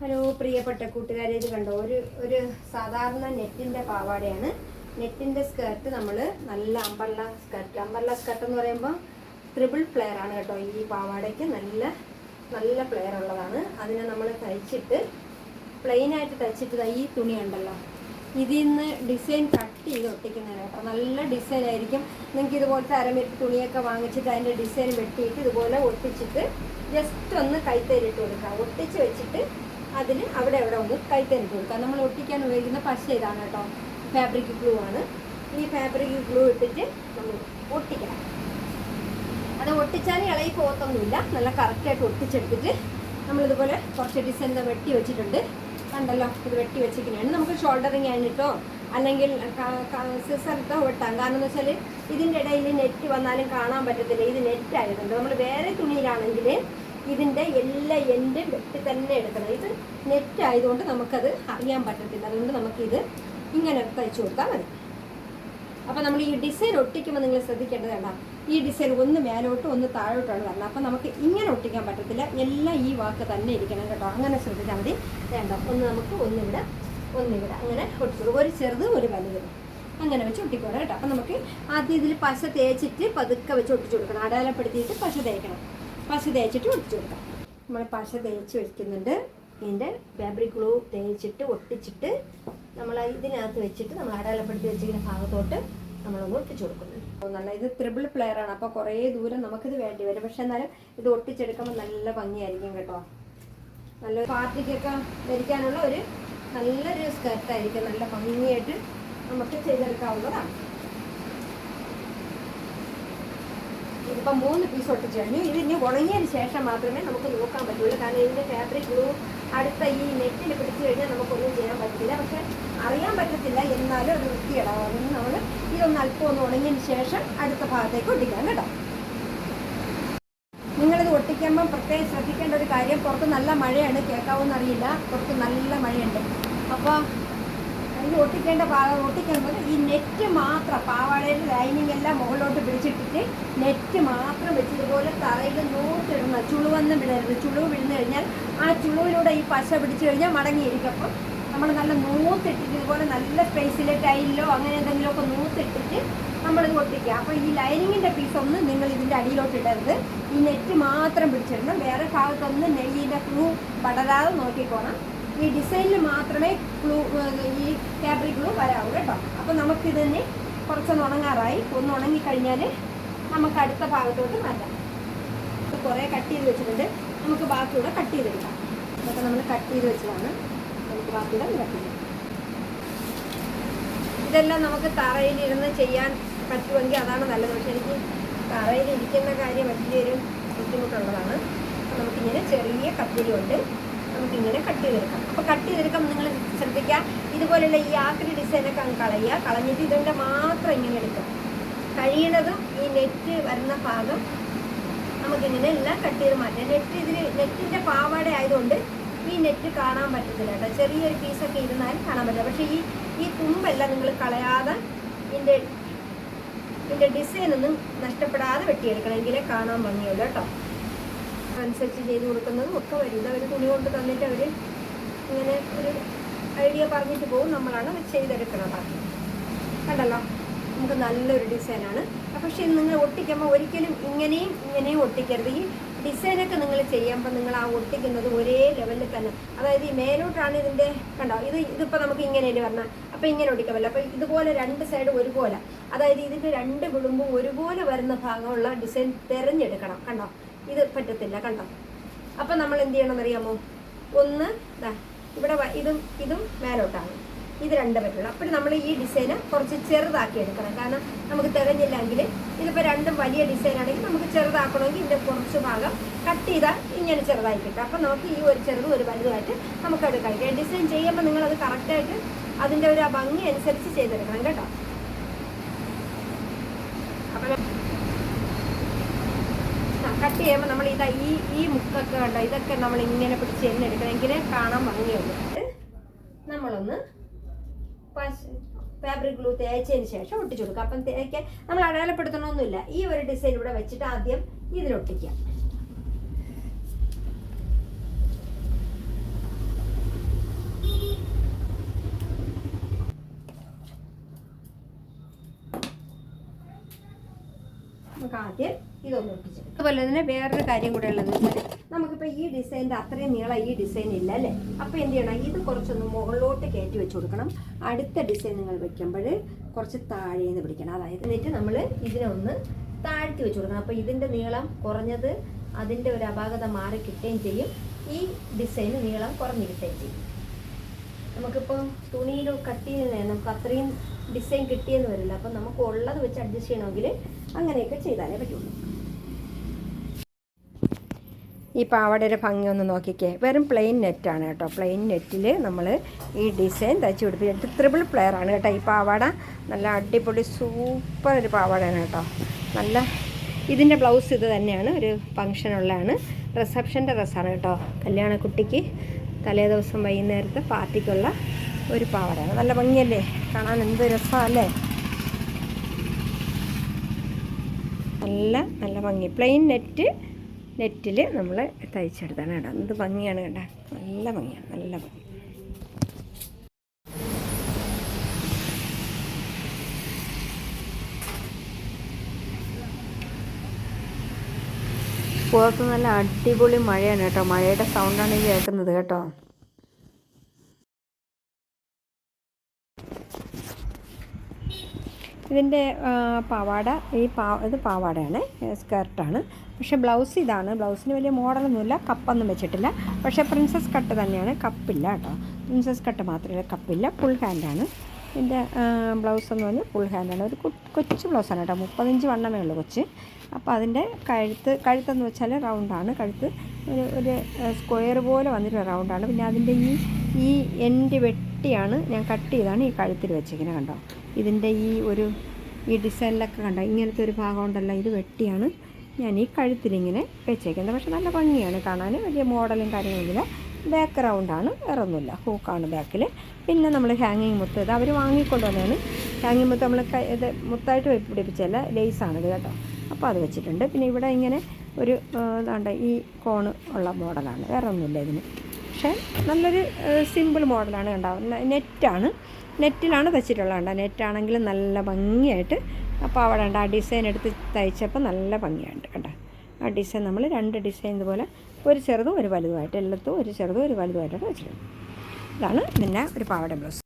Hello പ്രിയപ്പെട്ട കൂട്ടുകാരെ ഇത് കണ്ടോ? ഒരു ഒരു സാധാരണ നെറ്റിന്റെ പാവാടയാണ്. നെറ്റിന്റെ സ്കേർട്ട് നമ്മൾ നല്ല അമ്പർല സ്കേർട്ട് അമ്പർല സ്കേർട്ട് എന്ന് പറയുമ്പോൾ ട്രിപ്പിൾ ഫ്ലെയർ ആണ് കേട്ടോ. ഈ പാവാടയ്ക്ക് നല്ല നല്ല ഫ്ലെയർ ഉള്ളതാണ്. അതിനെ നമ്മൾ തയ്ച്ചിട്ട് പ്ലെയിൻ ആയിട്ട് തയ്ച്ചിട്ട് ഈ തുണി ഉണ്ടല്ലോ. ഇതിൽ നിന്ന് ഡിസൈൻ കട്ട് ചെയ്ത് ഒട്ടിക്കുന്നതാണ് കേട്ടോ. നല്ല ഡിസൈൻ ആയിരിക്കും. നിങ്ങൾക്ക് ഇതുപോലത്തെ അരമേറ്റ് തുണിയൊക്കെ വാങ്ങിച്ചിട്ട് അതിന്റെ ഡിസൈൻ വെട്ടിയിട്ട് ഇതുപോലെ ഒട്ടിച്ചിട്ട് ജസ്റ്റ് ഒന്ന് കൈത്തേരിട്ട് കൊടുക്കുക ഒട്ടിച്ച് വെച്ചിട്ട് അതിന് അവിടെ അവിടെ ഒന്ന് കൈത്തരി കൊടുക്കുക. നമ്മൾ ഒട്ടിക്കാൻ ഉപയോഗിക്കുന്ന പശ ഇതാണ് കേട്ടോ. ഫാബ്രിക് ഗ്ലൂ ആണ്. ഈ ഫാബ്രിക് ഗ്ലൂ ഇട്ടിട്ട് നമ്മൾ ഒട്ടിക്കണം. അത് ഒട്ടിച്ചാൽ ഇളകി പോകത്തൊന്നുമില്ല. നല്ല കറക്റ്റായിട്ട് ഒട്ടിച്ചെടുത്തിട്ട് നമ്മളിതുപോലെ കുറച്ച് ഡിസൈൻ വെട്ടി വെച്ചിട്ടുണ്ട്. കണ്ടല്ലോ ഇത് വെട്ടി വെച്ചിരിക്കുന്നതാണ്. നമുക്ക് ഷോൾഡറിങ് ആയിട്ടോ അല്ലെങ്കിൽ സിസറിട്ടോ വെട്ടാം. കാരണം എന്ന് വെച്ചാൽ ഇതിന്റെ ഇടയിൽ നെറ്റ് വന്നാലും കാണാൻ പറ്റത്തില്ല. ഇത് നെറ്റ് ആയതുകൊണ്ട്. നമ്മൾ വേറെ തുണിയിലാണെങ്കിൽ ഇതിന്റെ എല്ലാ എൻഡും വെട്ടി തന്നെ എടുക്കണം. ഇത് നെറ്റ് ആയതുകൊണ്ട് നമുക്കത് അറിയാൻ പറ്റത്തില്ല. അതുകൊണ്ട് നമുക്കിത് ഇങ്ങനെ തയ്ച്ചു കൊടുത്താൽ മതി. അപ്പോൾ നമ്മൾ ഈ ഡിസൈൻ ഒട്ടിക്കുമ്പോൾ നിങ്ങൾ ശ്രദ്ധിക്കേണ്ടത് വേണ്ട ഈ ഡിസൈൻ ഒന്ന് മേലോട്ടും ഒന്ന് താഴോട്ടാണ് വരണം അപ്പോൾ നമുക്ക് ഇങ്ങനെ ഒട്ടിക്കാൻ പറ്റത്തില്ല. എല്ലാം ഈ വാക്ക് തന്നെ ഇരിക്കണം കേട്ടോ. അങ്ങനെ ശ്രദ്ധിച്ചാൽ മതി. വേണ്ട. ഒന്ന് നമുക്ക് ഒന്നിവിടെ ഒന്നിവിടെ. അങ്ങനെ ഒട്ടിച്ചു ഒരു ചെറുത് ഒരു വലുത്. അങ്ങനെ വെച്ച് ഒട്ടിക്കോടാം കേട്ടോ. അപ്പം നമുക്ക് ആദ്യം ഇതിൽ പശ തേച്ചിട്ട് പതുക്കെ വെച്ച് ഒട്ടിച്ചു കൊടുക്കണം. അടയാളപ്പെടുത്തിയിട്ട് പശ തേക്കണം. പശ തേച്ചിട്ട് ഒട്ടിച്ചു കൊടുക്കാം. നമ്മൾ പശ തേച്ച് വെക്കുന്നുണ്ട്. ഇതിന്റെ ഫാബ്രിക് ഗ്ലൂ തേച്ചിട്ട് ഒട്ടിച്ചിട്ട് നമ്മൾ ഇതിനകത്ത് വെച്ചിട്ട് നമ്മൾ അടയാളപ്പെടുത്തി വെച്ചിരിക്കുന്ന ഭാഗത്തോട്ട് നമ്മളൊന്ന് ഒട്ടിച്ചു കൊടുക്കുന്നുണ്ട് നല്ല ഇത് ത്രിബിൾ പ്ലെയർ ആണ്. അപ്പോൾ കുറേ ദൂരം നമുക്കിത് വേണ്ടി വരും. പക്ഷേ എന്നാലും ഇത് ഒട്ടിച്ചെടുക്കുമ്പോൾ നല്ല ഭംഗിയായിരിക്കും കേട്ടോ. നല്ല പാർട്ടിക്കൊക്കെ ധരിക്കാനുള്ള ഒരു നല്ലൊരു സ്കർട്ടായിരിക്കും നല്ല ഭംഗിയായിട്ട് നമുക്ക് ചെയ്തെടുക്കാവുന്നതാണ്. ഇതിപ്പോൾ മൂന്ന് പീസ് ഒട്ടിച്ചു. ഇത് ഇനി ഉണങ്ങിയതിന് ശേഷം മാത്രമേ നമുക്ക് നോക്കാൻ പറ്റുള്ളൂ. കാരണം ഇതിന്റെ ഫാബ്രിക് ഗ്ലൂ അടുത്ത ഈ നെറ്റിൽ പിടിച്ചു കഴിഞ്ഞാൽ നമുക്കൊന്നും ചെയ്യാൻ പറ്റില്ല പക്ഷെ അറിയാൻ പറ്റത്തില്ല എന്നാലും അത് വൃത്തിയിടാം അതുകൊണ്ട് നമ്മൾ ഇതൊന്ന് അല്പം ഒന്ന് ഉണങ്ങിയതിന് ശേഷം അടുത്ത ഭാഗത്തേക്ക് ഒട്ടിക്കാം കേട്ടോ. നിങ്ങളിത് ഒട്ടിക്കുമ്പം പ്രത്യേകം ശ്രദ്ധിക്കേണ്ട ഒരു കാര്യം പുറത്ത് നല്ല മഴയാണ് കേൾക്കാവോ അറിയില്ല പുറത്ത് നല്ല മഴയുണ്ട്. അപ്പോൾ ഇത് ഒട്ടിക്കേണ്ട ഭാഗം ഒട്ടിക്കുമ്പോൾ ഈ നെറ്റ് മാത്രം പാവാടയുടെ ലൈനിങ് എല്ലാം മുകളിലോട്ട് പിടിച്ചിട്ടിട്ട് നെറ്റ് മാത്രം വെച്ച് ഇതുപോലെ തറയിൽ നൂറ്റിടണം ചുളുവെന്ന് വിടരുത്. ചുളിവ് വിഴുന്ന് കഴിഞ്ഞാൽ ആ ചുളുവിലൂടെ ഈ പശ പിടിച്ചു കഴിഞ്ഞാൽ മടങ്ങിയിരിക്കും. അപ്പം നമ്മൾ നല്ല നൂത്തിട്ടിട്ട് ഇതുപോലെ നല്ല സ്പേസിൽ ടൈലിലോ അങ്ങനെ എന്തെങ്കിലുമൊക്കെ നൂത്തിട്ടിട്ട് നമ്മളിത് ഒട്ടിക്കുക. അപ്പോൾ ഈ ലൈനിങ്ങിന്റെ പീസൊന്നും നിങ്ങൾ ഇതിന്റെ അടിയിലോട്ട് ഇടരുത്. ഈ നെറ്റ് മാത്രം പിടിച്ചിടണം. വേറെ ഭാഗത്തൊന്നും നെയ്യിന്റെ ക്രൂ പടരാതെ നോക്കിക്കോണം. ഈ ഡിസൈനിൽ മാത്രമേ ക്ലൂ ഈ ഫാബ്രിക് ഗ്ലൂ വരാവൂ കേട്ടോ. അപ്പോൾ നമുക്കിത് തന്നെ കുറച്ചൊന്ന് ഉണങ്ങാറായി. ഒന്ന് ഉണങ്ങിക്കഴിഞ്ഞാൽ നമുക്ക് അടുത്ത ഭാഗത്തോട്ട് മാറ്റാം. കുറേ കട്ട് ചെയ്ത് വെച്ചിട്ടുണ്ട്. നമുക്ക് ബാക്കിയൂടെ കട്ട് ചെയ്തെടുക്കാം. ഇതൊക്കെ നമ്മൾ കട്ട് ചെയ്ത് വെച്ചതാണ്. നമുക്ക് ബാക്കിയൂടെ കട്ട് ചെയ്യാം. ഇതെല്ലാം നമുക്ക് തറയിലിരുന്ന് ചെയ്യാൻ പറ്റുമെങ്കിൽ അതാണ് നല്ലത്. പക്ഷെ എനിക്ക് തറയിലിരിക്കുന്ന കാര്യം വലിയൊരു ബുദ്ധിമുട്ടുള്ളതാണ്. നമുക്കിങ്ങനെ ചെറിയ കത്തിരി കൊണ്ട് നമുക്കിങ്ങനെ കട്ട് ചെയ്തെടുക്കാം. അപ്പോൾ കട്ട് ചെയ്തെടുക്കാം നിങ്ങൾ ശ്രദ്ധിക്കുക ഇതുപോലെയുള്ള ഈ ആക്രി ഡിസൈനൊക്കെ അങ്ങ് കളയുക. കളഞ്ഞിട്ട് ഇതിന്റെ മാത്രം ഇങ്ങനെ എടുക്കാം കഴിയണതും ഈ നെറ്റ് വരുന്ന ഭാഗം നമുക്ക് ഇങ്ങനെ എല്ലാം കട്ട് ചെയ്ത് മാറ്റാം. നെറ്റ് ഇതിൽ നെറ്റിന്റെ പാവാട ആയതുകൊണ്ട് ഈ നെറ്റ് കാണാൻ പറ്റത്തില്ല കേട്ടോ. ചെറിയൊരു പീസൊക്കെ ഇരുന്നാലും കാണാൻ പറ്റില്ല. പക്ഷേ ഈ ഈ തുമ്പെല്ലാം നിങ്ങൾ കളയാതെ ഇതിന്റെ ഇതിന്റെ ഡിസൈൻ ഒന്നും നഷ്ടപ്പെടാതെ വെട്ടിയെടുക്കണം. എങ്കിലേ കാണാൻ ഭംഗിയുള്ളൂ കേട്ടോ. അനുസരിച്ച് ചെയ്ത് കൊടുക്കുന്നതും ഒക്കെ വരുന്നത് അവർ തുണി കൊണ്ട് തന്നിട്ട് അവർ ഇങ്ങനെ ഒരു ഐഡിയ പറഞ്ഞിട്ട് പോകും. നമ്മളാണ് അത് ചെയ്തെടുക്കണം കണ്ടല്ലോ? നമുക്ക് നല്ലൊരു ഡിസൈനാണ് പക്ഷേ നിങ്ങൾ ഒട്ടിക്കുമ്പോൾ ഒരിക്കലും ഇങ്ങനെയും ഇങ്ങനെയും ഒട്ടിക്കരുത്. ഈ ഡിസൈനൊക്കെ നിങ്ങൾ ചെയ്യുമ്പോൾ നിങ്ങൾ ആ ഒട്ടിക്കുന്നത് ഒരേ ലെവലിൽ തന്നെ. അതായത് ഈ മേലോട്ടാണ് ഇതിന്റെ കണ്ടോ? ഇത് ഇതിപ്പോൾ നമുക്ക് ഇങ്ങനെയല്ലേ പറഞ്ഞാൽ അപ്പോൾ ഇങ്ങനെ ഒട്ടിക്കാമല്ലോ. അപ്പോൾ ഇതുപോലെ രണ്ട് സൈഡ് ഒരുപോലെ. അതായത് ഇതിന്റെ രണ്ട് വിളുമ്പും ഒരുപോലെ വരുന്ന ഭാഗമുള്ള ഡിസൈൻ തിരഞ്ഞെടുക്കണം. കണ്ടോ? ഇത് പറ്റത്തില്ല കണ്ടോ? അപ്പം നമ്മൾ എന്ത് ചെയ്യണം അറിയാമോ ഒന്ന് ഇവിടെ ഇതും ഇതും മേലോട്ടാണ്. ഇത് രണ്ട് പറ്റുള്ളൂ. അപ്പോൾ നമ്മൾ ഈ ഡിസൈന് കുറച്ച് ചെറുതാക്കി എടുക്കണം. കാരണം നമുക്ക് തികഞ്ഞില്ലെങ്കിൽ ഇതിപ്പോൾ രണ്ടും വലിയ ഡിസൈൻ ആണെങ്കിൽ നമുക്ക് ചെറുതാക്കണമെങ്കിൽ ഇതിന്റെ കുറച്ച് ഭാഗം കട്ട് ചെയ്താൽ ഇങ്ങനെ ചെറുതായി കിട്ടും. അപ്പം നമുക്ക് ഈ ഒരു ചെറുതും ഒരു വലുതുമായിട്ട് നമുക്ക് അത് കഴിക്കാം ഡിസൈൻ ചെയ്യുമ്പോൾ നിങ്ങളത് കറക്റ്റായിട്ട് അതിന്റെ ഒരു ഭംഗി അനുസരിച്ച് ചെയ്തെടുക്കണം കേട്ടോ. അപ്പം കട്ട് ചെയ്യുമ്പോൾ നമ്മൾ ഇതാ ഈ ഈ മുക്കൊക്കെ കണ്ടോ? ഇതൊക്കെ നമ്മൾ ഇങ്ങനെ പിടിച്ച് എണ്ണ എടുക്കണമെങ്കിൽ കാണാൻ ഭംഗിയുള്ളൂ. നമ്മളൊന്ന് ഫാബ്രിക് ഗ്ലൂ തേച്ചതിന് ശേഷം ഒട്ടിച്ചു കൊടുക്കുക. അപ്പം തേക്കാൻ നമ്മൾ അടയാളപ്പെടുത്തണമൊന്നുമില്ല. ഈ ഒരു ഡിസൈൻ ഇവിടെ വെച്ചിട്ട് ആദ്യം ഇതിലൊട്ടിക്കാം നമുക്ക് ആദ്യം ഇതൊന്ന് ഒട്ടിച്ചെടുക്കാം അതുപോലെ തന്നെ വേറൊരു കാര്യം കൂടെ ഉള്ളതെന്ന് വെച്ചാൽ നമുക്കിപ്പോൾ ഈ ഡിസൈനിന്റെ അത്രയും നീളം ഈ ഡിസൈൻ ഇല്ല അല്ലേ? അപ്പോൾ എന്ത് ചെയ്യണം? ഇത് കുറച്ചൊന്ന് മുകളിലോട്ട് കയറ്റി വെച്ച് കൊടുക്കണം. അടുത്ത ഡിസൈൻ നിങ്ങൾ വെക്കുമ്പോൾ കുറച്ച് താഴേന്ന് പിടിക്കണം. അതായത് എന്നിട്ട് നമ്മൾ ഇതിനെ ഒന്ന് താഴ്ത്തി വെച്ച് കൊടുക്കണം. അപ്പോൾ ഇതിന്റെ നീളം കുറഞ്ഞത് അതിന്റെ ഒരു അപാകത മാറി കിട്ടുകയും ചെയ്യും. ഈ ഡിസൈന് നീളം കുറഞ്ഞ് കിട്ടുകയും ചെയ്യും. നമുക്കിപ്പോൾ തുണിയിൽ കട്ട് ചെയ്യുന്നേ നമുക്ക് അത്രയും ഡിസൈൻ കിട്ടിയെന്ന് വരില്ല. അപ്പം നമുക്ക് ഉള്ളത് വെച്ച് അഡ്ജസ്റ്റ് ചെയ്യണമെങ്കിൽ അങ്ങനെയൊക്കെ ചെയ്താലേ പറ്റുള്ളൂ. ഈ പാവടയുടെ ഭംഗി ഒന്ന് നോക്കിക്കേ. വെറും പ്ലെയിൻ നെറ്റാണ് കേട്ടോ. പ്ലെയിൻ നെറ്റിൽ നമ്മൾ ഈ ഡിസൈൻ തയ്ച്ചു പിടിപ്പിച്ചിട്ട് പ്ലെയർ ആണ് കേട്ടോ. ഈ പാവാട നല്ല അടിപൊളി സൂപ്പർ ഒരു പാവാടയാണ് കേട്ടോ. നല്ല ഇതിന്റെ ബ്ലൗസ് ഇത് തന്നെയാണ്. ഒരു ഫങ്ഷനുള്ളതാണ് റിസപ്ഷന്റെ ഡ്രസ്സാണ് കേട്ടോ. കല്യാണ കുട്ടിക്ക് തലേ ദിവസം വൈകുന്നേരത്തെ പാർട്ടിക്കുള്ള ഒരു പാവാടയാണ്. നല്ല ഭംഗിയല്ലേ? കാണാൻ എന്ത് രസമല്ലേ? നല്ല നല്ല ഭംഗി. പ്ലെയിൻ നെറ്റ് നെറ്റിൽ നമ്മൾ തയ്ച്ചെടുത്താണ് കേട്ടോ. എന്ത് ഭംഗിയാണ് കേട്ടോ. നല്ല ഭംഗിയാണ്. നല്ല ഭംഗി. പുറത്ത് നല്ല അടിപൊളി മഴയാണ് കേട്ടോ. മഴയുടെ സൗണ്ടാണ് ഈ കേൾക്കുന്നത് കേട്ടോ. ഇതിന്റെ പാവാട ഈ പാവ ഇത് പാവാടയാണ് സ്കേർട്ടാണ് പക്ഷേ ബ്ലൗസ് ഇതാണ്. ബ്ലൗസിന് വലിയ മോഡലൊന്നുമില്ല കപ്പൊന്നും വെച്ചിട്ടില്ല. പക്ഷേ പ്രിൻസസ് കട്ട് തന്നെയാണ് കപ്പില്ല കേട്ടോ. പ്രിൻസസ് കട്ട് മാത്രമേ കപ്പില്ല ഫുൾ ഹാൻഡാണ് ഇതിന്റെ ബ്ലൗസ് എന്ന് പറഞ്ഞാൽ ഫുൾ ഹാൻഡാണ് ഒരു കൊച്ചു ബ്ലൗസാണ് കേട്ടോ. മുപ്പത്തഞ്ച് വണ്ണമേ ഉള്ളൂ കൊച്ച്. അപ്പോൾ അതിന്റെ കഴുത്ത് കഴുത്തെന്ന് വെച്ചാൽ റൗണ്ടാണ് കഴുത്ത് ഒരു ഒരു സ്ക്വയർ പോലെ വന്നിട്ട് റൗണ്ടാണ് പിന്നെ അതിന്റെ ഈ ഈ എൻഡ് വെട്ടിയാണ് ഞാൻ കട്ട് ചെയ്താണ് ഈ കഴുത്തിൽ വെച്ചിരിക്കുന്നത് കണ്ടോ? ഇതിന്റെ ഈ ഒരു ഈ ഡിസൈനിലൊക്കെ കണ്ടോ? ഇങ്ങനത്തെ ഒരു ഭാഗം ഉണ്ടല്ലോ. ഇത് വെട്ടിയാണ് ഞാൻ ഈ കഴുത്തിലിങ്ങനെ വെച്ചേക്കുന്നത്. പക്ഷെ നല്ല ഭംഗിയാണ് കാണാൻ. വലിയ മോഡലും കാര്യങ്ങളൊന്നുമില്ല ബാക്ക് റൗണ്ടാണ് വേറെ ഒന്നുമില്ല ഹൂക്കാണ് ബാക്കിൽ പിന്നെ നമ്മൾ ഹാങ്ങിങ് മുത്ത് ഇത് അവർ വാങ്ങിക്കൊണ്ട് വന്നതാണ് ഹാങ്ങിങ് മുത്ത് നമ്മൾ ഇത് മുത്തായിട്ട് പിടിപ്പിച്ചല്ല ലേസാണിത് കേട്ടോ. അപ്പോൾ അത് വെച്ചിട്ടുണ്ട്. പിന്നെ ഇവിടെ ഇങ്ങനെ ഒരു ഇതാണ്ട് ഈ കോണ് ഉള്ള മോഡലാണ്. വേറെ ഒന്നുമില്ല ഇതിന്. പക്ഷേ നല്ലൊരു സിമ്പിൾ മോഡലാണ് ന- നെറ്റാണ്. നെറ്റിലാണ് തയ്ച്ചിട്ടുള്ളത് കണ്ടോ. നെറ്റാണെങ്കിൽ നല്ല ഭംഗിയായിട്ട്. അപ്പോൾ അവിടെ ഉണ്ട് ആ ഡിസൈൻ എടുത്ത് തയ്ച്ചപ്പോൾ നല്ല ഭംഗിയായിട്ട് കേട്ടോ ആ ഡിസൈൻ നമ്മൾ രണ്ട് ഡിസൈൻ ഇതുപോലെ ഒരു ചെറുതും ഒരു വലുതുമായിട്ട് എല്ലാത്തും ഒരു ചെറുതും ഒരു വലുതുമായിട്ടാണ് വെച്ചിട്ടുണ്ട് ഇതാണ് പിന്നെ ഒരു പാവാട ബ്ലൗസ്.